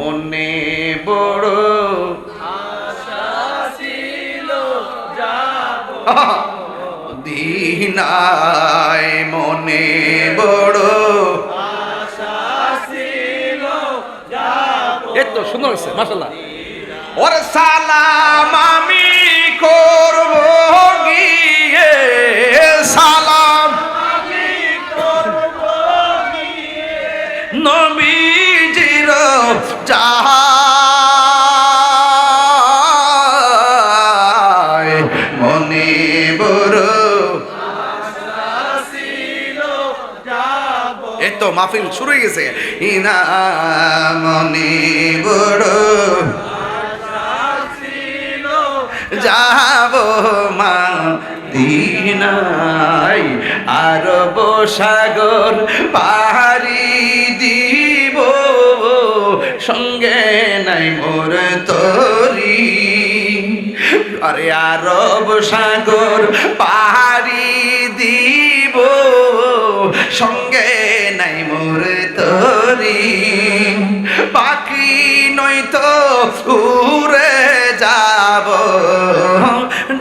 মনে বড় দিনায় মনে বড় এই তো সুন্দর হচ্ছে মাসাল্লাহ ওর সালাম আমি করব গিয়ে সালাম মনে মাহফিল শুরু হয়ে গেছে। ইনা মনে বড়। যাব মা দিনাই আরব সাগর পাহাড়ি দিব সঙ্গে নাই মোর তরি। আরে আরব সাগর পাহাড়ি দিব, সঙ্গে নাই মোর তরি। পাখি নই তো উড়ে যাব,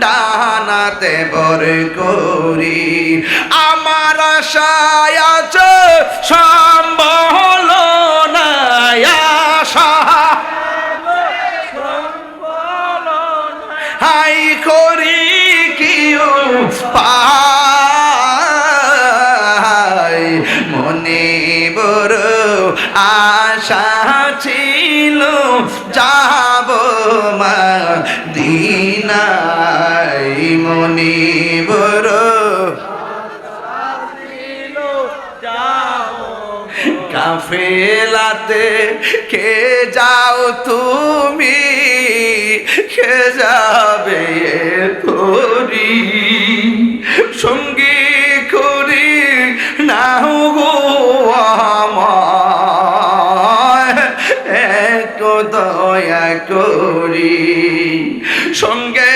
ডানাতে বর করি। আমার আশায় আছে সম্বল মনে বড় আশা ছিল যাব দিনাই মনে বড় কাফেলাতে কে যাও তুমি? কে যাবে দয়া করি। সঙ্গে